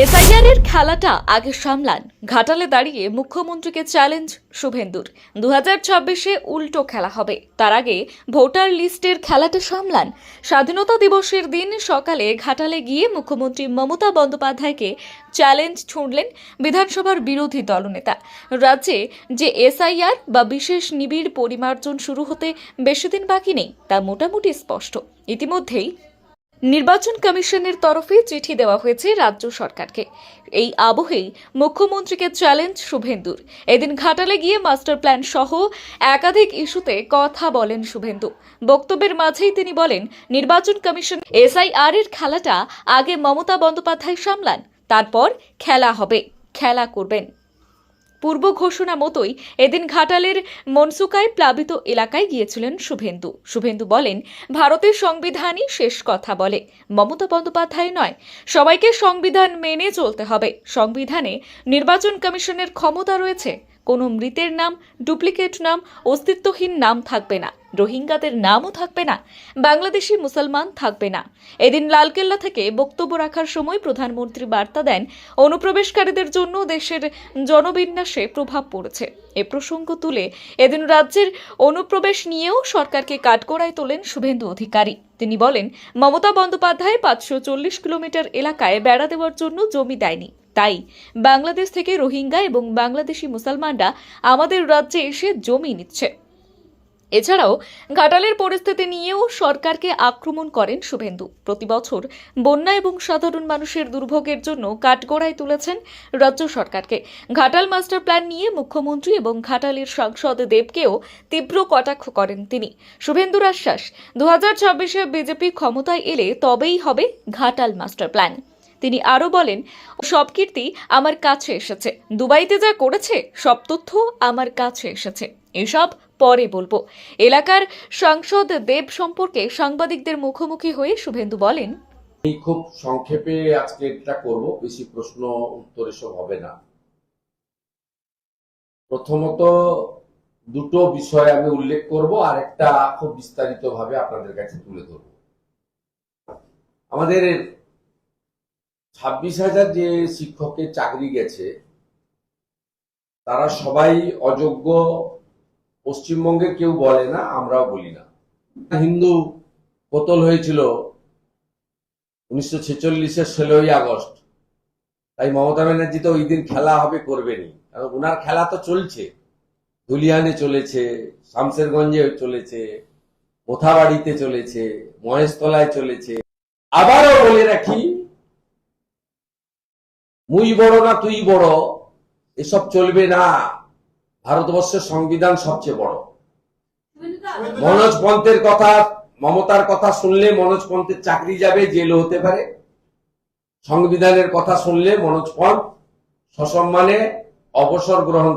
SIR এর খেলাটা আগে সামলান। ঘাটালে দাঁড়িয়ে মুখ্যমন্ত্রীকে চ্যালেঞ্জ শুভেন্দুর। দু হাজার ছাব্বিশে উল্টো খেলা হবে। তার আগে ভোটার লিস্টের খেলাটা সামলান। স্বাধীনতা দিবসের দিন সকালে ঘাটালে গিয়ে মুখ্যমন্ত্রী মমতা বন্দ্যোপাধ্যায়কে চ্যালেঞ্জ ছুঁড়লেন বিধানসভার বিরোধী দলনেতা। রাজ্যে যে এসআইআর বা বিশেষ নিবিড় পরিমার্জন শুরু হতে বেশি দিন বাকি নেই, তা মোটামুটি স্পষ্ট। ইতিমধ্যেই নির্বাচন কমিশনের তরফে চিঠি দেওয়া হয়েছে রাজ্য সরকারকে। এই আবহেই মুখ্যমন্ত্রীকে চ্যালেঞ্জ শুভেন্দুর। এদিন ঘাটালে গিয়ে মাস্টার প্ল্যান সহ একাধিক ইস্যুতে কথা বলেন শুভেন্দু। বক্তব্যের মাঝেই তিনি বলেন, নির্বাচন কমিশন এসআইআর এর খেলাটা আগে মমতা বন্দ্যোপাধ্যায় সামলান, তারপর খেলা হবে, খেলা করবেন। পূর্ব ঘোষণা মতোই এদিন ঘাটালের মনসুকায় প্লাবিত এলাকায় গিয়েছিলেন শুভেন্দু। শুভেন্দু বলেন, ভারতের সংবিধানই শেষ কথা বলে। মমতা বন্দ্যোপাধ্যায় নয়, সবাইকে সংবিধান মেনে চলতে হবে। সংবিধানে নির্বাচন কমিশনের ক্ষমতা রয়েছে। কোনো মৃতের নাম, ডুপ্লিকেট নাম, অস্তিত্বহীন নাম থাকবে না। রোহিঙ্গাদের নামও থাকবে না। বাংলাদেশি মুসলমান থাকবে না। এদিন লালকেল্লা থেকে বক্তব্য রাখার সময় প্রধানমন্ত্রী বার্তা দেন, অনুপ্রবেশকারীদের জন্য দেশের জনবিন্যাসে প্রভাব পড়েছে। এ প্রসঙ্গ তুলে এদিন রাজ্যের অনুপ্রবেশ নিয়েও সরকারকে কাঠগড়ায় তোলেন শুভেন্দু অধিকারী। তিনি বলেন, মমতা বন্দ্যোপাধ্যায় পাঁচশো চল্লিশ কিলোমিটার এলাকায় বেড়া দেওয়ার জন্য জমি দেয়নি। তাই বাংলাদেশ থেকে রোহিঙ্গা এবং বাংলাদেশি মুসলমানরা আমাদের রাজ্যে এসে জমি নিচ্ছে। এছাড়াও ঘাটালের পরিস্থিতি নিয়েও সরকারকে আক্রমণ করেন শুভেন্দু। প্রতি বছর বন্যা এবং সাধারণ মানুষের দুর্ভোগের জন্য কাঠগড়ায় তুলেছেন রাজ্য সরকারকে। ঘাটাল মাস্টার প্ল্যান নিয়ে মুখ্যমন্ত্রী এবং ঘাটালের সাংসদ দেবকেও তীব্র কটাক্ষ করেন তিনি। শুভেন্দুর আশ্বাস দু হাজার বিজেপি ক্ষমতায় এলে তবেই হবে ঘাটাল মাস্টার প্ল্যান। তিনি আরও বলেন, সব কীর্তি আমার কাছে এসেছে। দুবাইতে যা করেছে, সব তথ্য আমার কাছে এসেছে। এসব পরে বলব। এলাকার সাংসদ দেব সম্পর্কে সাংবাদিকদের মুখোমুখি হয়ে শুভেন্দু বলেন, আমি খুব সংক্ষেপে আজকে এটা করব, বেশি প্রশ্ন উত্তর এসব হবে না। প্রথমত দুটো বিষয় আমি উল্লেখ করব আর একটা খুব বিস্তারিত ভাবে আপনাদের কাছে তুলে ধরব। আমাদের ছাব্বিশ হাজার যে শিক্ষকের চাকরি গেছে, তারা সবাই অযোগ্য, পশ্চিমবঙ্গে কেউ বলে না, আমরাও বলি না। হিন্দু কোতল হয়েছিল উনিশশো ছেচল্লিশের আগস্ট। তাই মমতা ব্যানার্জি তো ওই দিন খেলা হবে করবেনি কারণ ওনার খেলা তো চলছে। ধুলিয়ানে চলেছে শামসেরগঞ্জে চলেছে, মোথাবাড়িতে চলেছে, মহেশতলায় চলেছে। আবারও বলে রাখি মুই বড় না তুই বড়, এসব চলবে না। ভারতবর্ষের সংবিধান সবচেয়ে বড়। মনোজ পন্থের কথা, মমতার কথা শুনলে মনোজ পন্থের চাকরি যাবে জেল হতে পারে। সংবিধানের কথা শুনলে মনোজ পন্থ সসম্মানে অবসর গ্রহণ